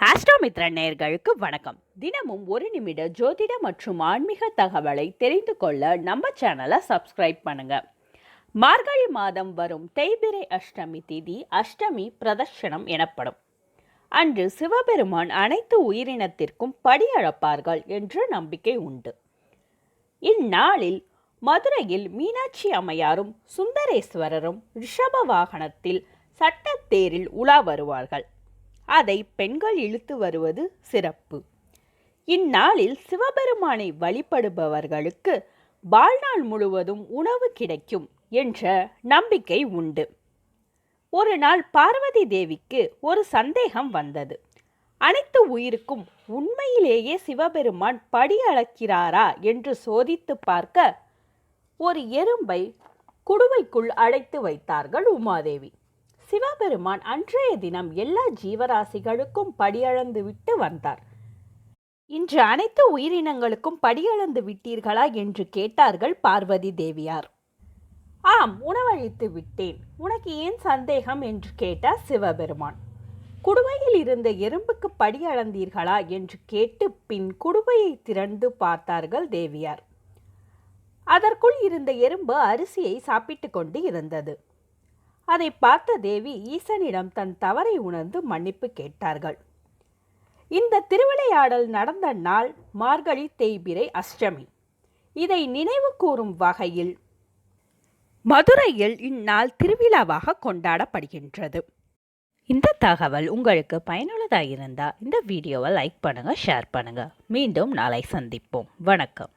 ஆஸ்ட்ரோமித்ர நேர்களுக்கு வணக்கம். தினமும் ஒரு நிமிட ஜோதிட மற்றும் ஆன்மீக தகவலை தெரிந்து கொள்ள நம்ம சேனலை சப்ஸ்கிரைப் பண்ணுங்க. மார்கழி மாதம் வரும் தேய்பிரை அஷ்டமி திதி அஷ்டமி பிரதர்ஷனம் எனப்படும். அன்று சிவபெருமான் அனைத்து உயிரினத்திற்கும் படியழப்பார்கள் என்ற நம்பிக்கை உண்டு. இந்நாளில் மதுரையில் மீனாட்சி அம்மையாரும் சுந்தரேஸ்வரரும் ரிஷப வாகனத்தில் சட்டத்தேரில் உலா வருவார்கள். அதை பெண்கள் இழுத்து வருவது சிறப்பு. இந்நாளில் சிவபெருமானை வழிபடுபவர்களுக்கு வாழ்நாள் முழுவதும் உணவு கிடைக்கும் என்ற நம்பிக்கை உண்டு. ஒரு நாள் பார்வதி தேவிக்கு ஒரு சந்தேகம் வந்தது. அனைத்து உயிருக்கும் உண்மையிலேயே சிவபெருமான் படி அளக்கிறாரா என்று சோதித்து பார்க்க ஒரு எறும்பை குடுவைக்குள் அடைத்து வைத்தார்கள் உமாதேவி. சிவபெருமான் அன்றைய தினம் எல்லா ஜீவராசிகளுக்கும் படியளந்து விட்டு வந்தார். இன்று அனைத்து உயிரினங்களுக்கும் படியளந்து விட்டீர்களா என்று கேட்டார்கள் பார்வதி தேவியார். ஆம் உணவழித்து விட்டேன். உனக்கு ஏன் சந்தேகம் என்று கேட்டார் சிவபெருமான். குடுவையில் இருந்த எறும்புக்கு படி அளந்தீர்களா என்று கேட்டு பின் குடுவையை திறந்து பார்த்தார்கள் தேவியார். அதற்குள் இருந்த எறும்பு அரிசியை சாப்பிட்டு கொண்டு இருந்தது. அதை பார்த்த தேவி ஈசனிடம் தன் தவறை உணர்ந்து மன்னிப்பு கேட்டார்கள். இந்த திருவிளையாடல் நடந்த நாள் மார்கழி தேய்பிரை அஷ்டமி. இதை நினைவு கூறும் வகையில் மதுரையில் இந்நாள் திருவிழாவாக கொண்டாடப்படுகின்றது. இந்த தகவல் உங்களுக்கு பயனுள்ளதாக இருந்தால் இந்த வீடியோவை லைக் பண்ணுங்கள் ஷேர் பண்ணுங்கள் மீண்டும் நாளை சந்திப்போம். வணக்கம்.